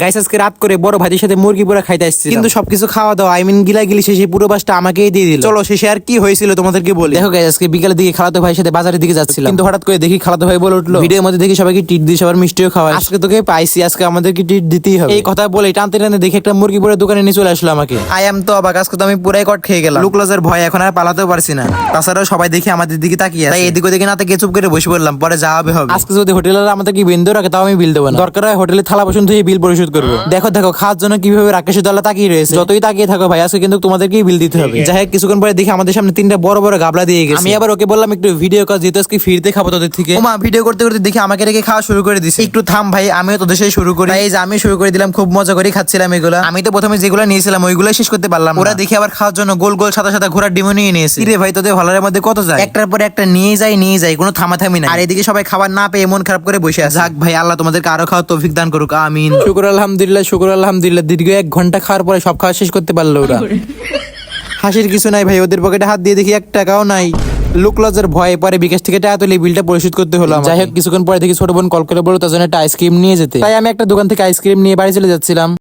Guys আজকে রাত করে বড় ভাইদের সাথে মুরগি পুরা খাইতে আসছি কিন্তু সবকিছু খাওয়া দাওয়া আই মিন গিলা গিলি শেষে পুরো বাসটা আমাকেই দিয়ে দিল। চলো শেষে আর কি হয়েছিল তোমাদেরকে বলি। দেখো গাইস আজকে বিকালের দিকে খালাতো ভাইয়ের সাথে বাজারের দিকে যাচ্ছিলাম। কিন্তু হঠাৎ করে দেখি খালাতো ভাই বলে উঠল। ভিডিওর মধ্যে দেখি সবাইকে টিট দিয়ে সবার মিষ্টিও খাওয়া আজকে তোকে পাইছি আজকে আমাদেরকে টিট দিতেই হবে। এই কথা বলে টানতে টানতে দেখি একটা মুরগি পুরো দোকানে নিয়ে চলে আসলো আমাকে। আই এম তো অবাক আজকে তো আমি পুরাই কট খেয়ে গেলাম। লুক লজের ভয় এখন আর পালাতেও পারছি না। তাছাড়াও সবাই দেখি আমাদের দিকে তাকিয়ে আছে। তাই এদিকে ওদিকে না তাকিয়ে চুপ করে বসে পড়লাম পরে যা হবে হবে। আজকে যদি হোটেলের আমাদের কি বিন্দু রাখে তাও আমি বিল দেবো না। দরকার হয় হোটেলে থালা বাসন ধুয়ে বিল পরিশোধ করব। দেখো দেখো খাওয়ার জন্য কীভাবে রাকেশের দলা তাকিয়ে রয়েছে। যতই তাকিয়ে থাকো ভাই আজকে কিন্তু তোমাদেরকেই বিল দিতে হবে? যাই হোক কিছুক্ষণ পরে দেখি আমাদের সামনে তিনটা বড় বড় গাবলা দিয়ে গেছে। আমি আবার ওকে বললাম একটু ভিডিও কল যেহেতু আজকে ফিরতে খাব তোদের থেকে। ওমা ভিডিও করতে করতে দেখি আমাকে রেখে খাওয়া শুরু করে দিছে। একটু থাম ভাই আমিও তোদের সাথে শুরু করি। এই যে আমি শুরু করে দিলাম খুব মজা করে খাচ্ছিলাম এগুলো। আমি তো প্রথমে যেগুলো নিয়েছিলাম ওইগুলো শেষ করতে পারলাম ওরা দেখি আবার খাওয়ার জন্য গোল গোল সাদা সাদা ঘোড়ার ডিমও নিয়ে নিয়েছে। রে ভাই তোদের ভালোর মধ্যে কত যায়? একটার পর একটা নিয়ে যাই নিয়ে যাই কোনো থামাথামি না আর এদিকে সবাই খাবার না পেয়ে মন খারাপ করে বসে আছে। যাক ভাই আল্লাহ তোমাদেরকে আরও খাওয়ার তৌফিক দান করুক আমিন। শুকুর আলহামদুলিল্লাহ শুকুর আলহামদুলিল্লাহ দীর্ঘ এক ঘণ্টা খাওয়ার পরে সব খাওয়া শেষ করতে পারল ওরা। হাসির কিছু নাই ভাই ওদের পকেটে হাত দিয়ে দেখি এক টাকাও নাই। লুক লজের ভয়ে পরে বিকাশ থেকে টাকা তুলে বিলটা পরিশোধ করতে হলো যাই হোক কিছুক্ষণ পরে দেখি ছোট বোন কল করে বলো তার জন্য একটা আইসক্রিম নিয়ে যেতে। তাই আমি একটা দোকান থেকে আইসক্রিম নিয়ে বাড়ি চলে যাচ্ছিলাম।